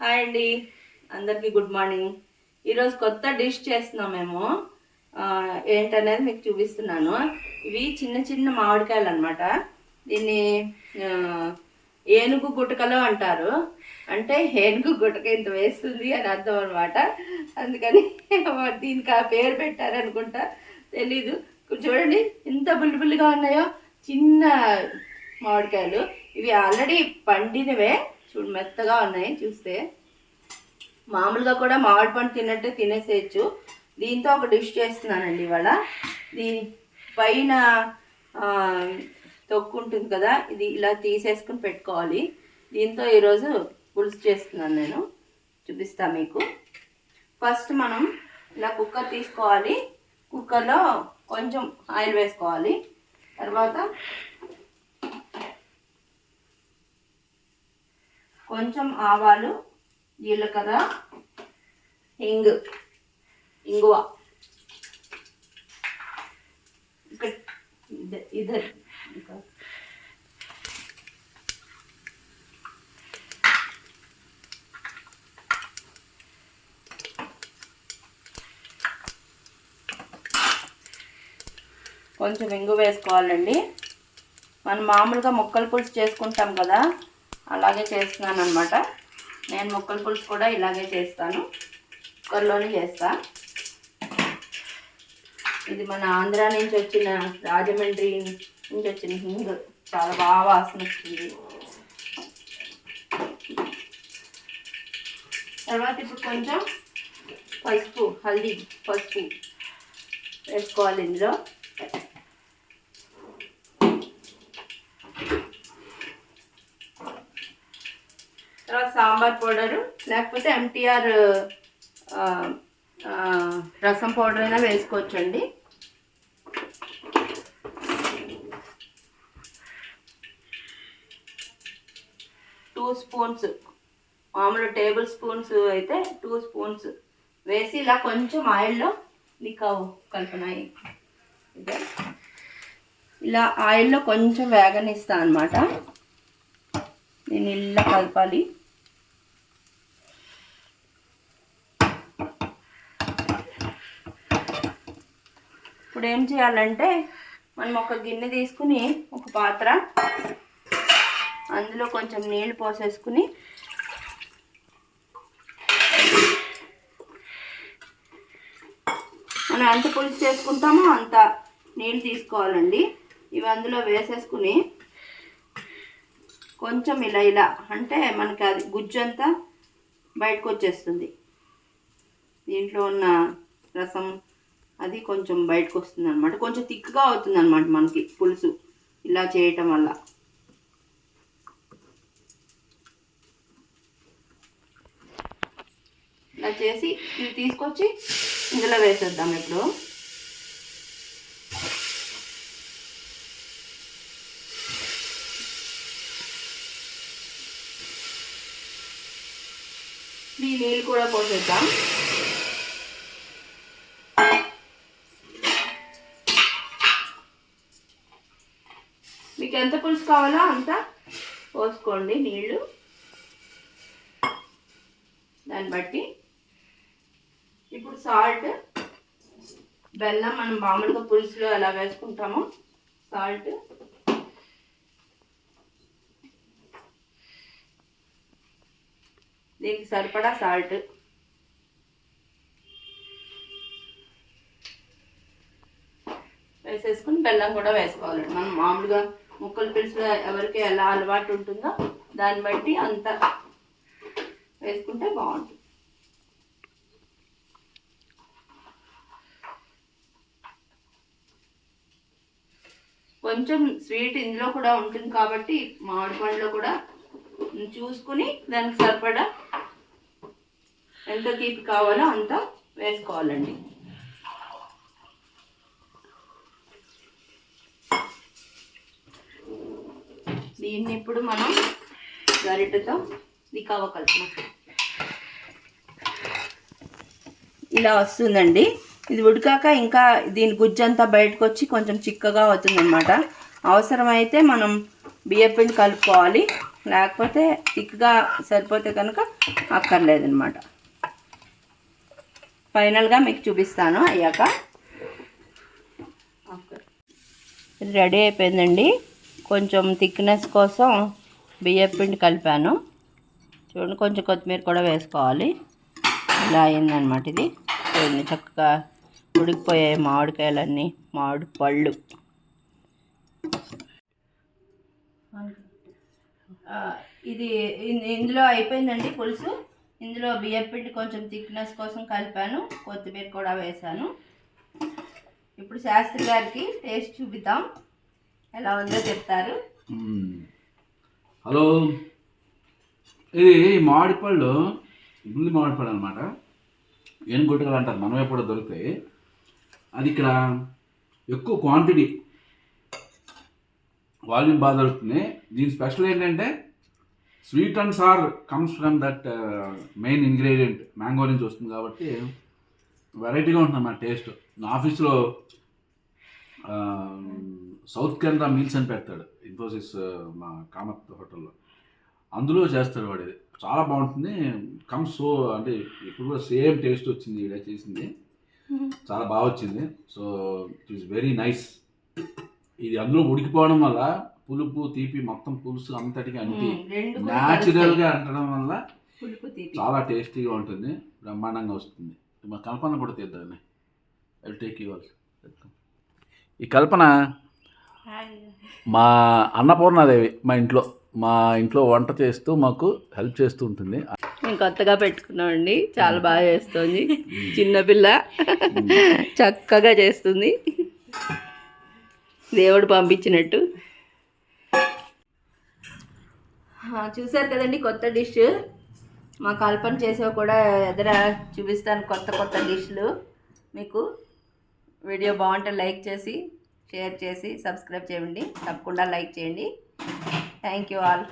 Hi అండి. అందరికీ good morning. ఈరోజు కొత్త డిష్ చేస్తున్నాం మేము. ఏంటనేది మీకు చూపిస్తున్నాను. ఇవి చిన్న చిన్న మామిడికాయలు అనమాట దీన్ని ఏనుగు గుటకలు అంటారు. అంటే ఏనుగు గుటక ఇంత వేస్తుంది అని అర్థం అనమాట అందుకని దీనికి ఆ పేరు పెట్టారనుకుంటా తెలీదు. చూడండి ఎంత బుల్లిబుల్లిగా ఉన్నాయో. చిన్న మామిడికాయలు. ఇవి ఆల్రెడీ పండినవే. చూడు మెత్తగా ఉన్నాయి చూస్తే. మామూలుగా కూడా మామిడి పండు తిన్నట్టే తినేసేయచ్చు. దీంతో ఒక డిష్ చేస్తున్నానండి ఇవాళ. దీని పైన తొక్కు ఉంటుంది కదా ఇది ఇలా తీసేసుకుని పెట్టుకోవాలి. దీంతో ఈరోజు పులుసు చేస్తున్నాను నేను. చూపిస్తా మీకు. ఫస్ట్ మనం ఇలా కుక్కర్ తీసుకోవాలి. కుక్కర్లో కొంచెం ఆయిల్ వేసుకోవాలి. తర్వాత కొంచెం ఆవాలు జీలకర్ర ఇంగు ఇంగువ. ఇద్దరు కొంచెం ఇంగు వేసుకోవాలండి. మనం మామూలుగా ముక్కల పులుసు చేసుకుంటాం కదా. అలాగే చేస్తున్నాను అనమాట నేను ముక్కల పులుసు కూడా ఇలాగే చేస్తాను. కుక్కర్లోనే చేస్తా. ఇది మన ఆంధ్ర నుంచి వచ్చిన రాజమండ్రి నుంచి వచ్చిన హింగ్. చాలా బాగా వాసన వస్తుంది. తర్వాత ఇప్పుడు కొంచెం పసుపు హల్దీ పసుపు వేసుకోవాలి ఇందులో. తర్వాత సాంబార్ పౌడరు లేకపోతే ఎంటీఆర్ రసం పౌడర్ అయినా వేసుకోవచ్చండి. టూ స్పూన్స్ మామూలు టేబుల్ స్పూన్స్ అయితే టూ స్పూన్స్ వేసి ఇలా కొంచెం ఆయిల్లో నీకు కలుపునాయి. ఇలా ఆయిల్లో కొంచెం వేగనిస్తా అనమాట దీన్ని ఇలా కలపాలి. ఇప్పుడు ఏం చేయాలంటే మనం ఒక గిన్నె తీసుకుని ఒక పాత్ర అందులో కొంచెం నీళ్ళు పోసేసుకుని మనం ఎంత పులుసు చేసుకుంటామో అంత నీళ్ళు తీసుకోవాలండి. ఇవి అందులో వేసేసుకుని కొంచెం ఇలా ఇలా అంటే మనకి అది గుజ్జు అంతా బయటకు వచ్చేస్తుంది దీంట్లో ఉన్న రసం అది కొంచెం బయటకు వస్తుంది అనమాట కొంచెం థిక్గా అవుతుంది అనమాట మనకి పులుసు ఇలా చేయటం వల్ల. ఇలా చేసి ఇది తీసుకొచ్చి ఇందులో వేసేద్దాం ఇప్పుడు. ఈ నీళ్ళు కూడా పోసేద్దాం. మీకు ఎంత పులుసు కావాలో అంత పోసుకోండి నీళ్ళు. దాన్ని బట్టి ఇప్పుడు సాల్ట్ బెల్లం మనం మామూలుగా పులుసులో ఎలా వేసుకుంటామో సాల్ట్ దీనికి సరిపడా సాల్ట్. వేసేసుకుని బెల్లం కూడా వేసుకోవాలండి మనం మామూలుగా ముక్కలు పిలుసు ఎవరికి ఎలా అలవాటు ఉంటుందో దాన్ని బట్టి అంత వేసుకుంటే బాగుంటుంది. కొంచెం స్వీట్ ఇందులో కూడా ఉంటుంది కాబట్టి మామిడి పండులో కూడా చూసుకుని దానికి సరిపడా ఎంత తీపి కావాలో అంత వేసుకోవాలండి. దీన్ని ఇప్పుడు మనం గరిటెతో దికావ కలుపుతాం ఇలా వస్తుందండి. ఇది ఉడికాక ఇంకా దీని గుజ్జంతా బయటకు వచ్చి కొంచెం చిక్కగా అవుతుందన్నమాట. అవసరమైతే మనం బియ్యపిండి కలుపుకోవాలి. లేకపోతే థిక్గా సరిపోతే కనుక అక్కర్లేదనమాట ఫైనల్గా మీకు చూపిస్తాను అయ్యాక. రెడీ అయిపోయిందండి. కొంచెం థిక్నెస్ కోసం బియ్యం పిండి కలిపాను. చూడండి కొంచెం కొత్తిమీర కూడా వేసుకోవాలి. ఇలా అయిందనమాట ఇది. చూడండి చక్కగా ఉడికిపోయాయి మామిడికాయలన్నీ మామిడి పళ్ళు. ఇది ఇందులో అయిపోయిందండి పులుసు. ఇందులో బియ్యం పిండి కొంచెం థిక్నెస్ కోసం కలిపాను. కొత్తిమీర కూడా వేశాను ఇప్పుడు శాస్త్రి గారికి టేస్ట్ చూపిద్దాం. ఎలా ఉందో చెప్తారు. హలో. ఇది మామిడిపళ్ళు బుల్లి మామిడిపళ్ళు అనమాట ఏం గుట్టకలు అంటారు మనమే కూడా దొరుకుతాయి అది ఇక్కడ ఎక్కువ క్వాంటిటీ వాల్యూమ్ బాగా దొరుకుతుంది. దీని స్పెషల్ ఏంటంటే sweet and sour comes from that uh, main ingredient mango నుంచి వస్తుంది కాబట్టి వెరైటీగా ఉంటుంది మా టేస్ట్. నా ఆఫీస్లో um, సౌత్ కేంద్ర మీల్స్ అని పెడతాడు ఇన్ఫోసిస్ uh, మా కామత్ హోటల్లో. అందులో చేస్తాడు వాడు ఇది. చాలా బాగుంటుంది. కమ్స్ సో అంటే ఇప్పుడు కూడా సేమ్ టేస్ట్ వచ్చింది ఇలా చేసింది. చాలా బాగా వచ్చింది. So it is very nice. ఇది అందులో ఉడికిపోవడం వల్ల పులుపు తీపి మొత్తం పులుసు అంతటికి అంటి కూడా న్యాచురల్గా అంటడం వల్ల కలుస్తాయి. పులుపు తీపి. చాలా టేస్టీగా ఉంటుంది బ్రహ్మాండంగా వస్తుంది. మా కల్పన కూడా తీద్దాన్ని ఐ టేక్ యూ ఈ కల్పన మా అన్నపూర్ణాదేవి మా ఇంట్లో మా ఇంట్లో వంట చేస్తూ మాకు హెల్ప్ చేస్తూ ఉంటుంది. మేము కొత్తగా పెట్టుకున్నామండి చాలా బాగా చేస్తుంది. చిన్నపిల్ల చక్కగా చేస్తుంది. దేవుడు పంపించినట్టు. చూసారు చూశారు కదండి కొత్త డిష్. మా కల్పన చేసేవి కూడా ఎదుర చూపిస్తాను కొత్త కొత్త డిష్లు. మీకు వీడియో బాగుంటే లైక్ చేసి షేర్ చేసి సబ్స్క్రైబ్ చేయండి. తప్పకుండా లైక్ చేయండి. Thank you all.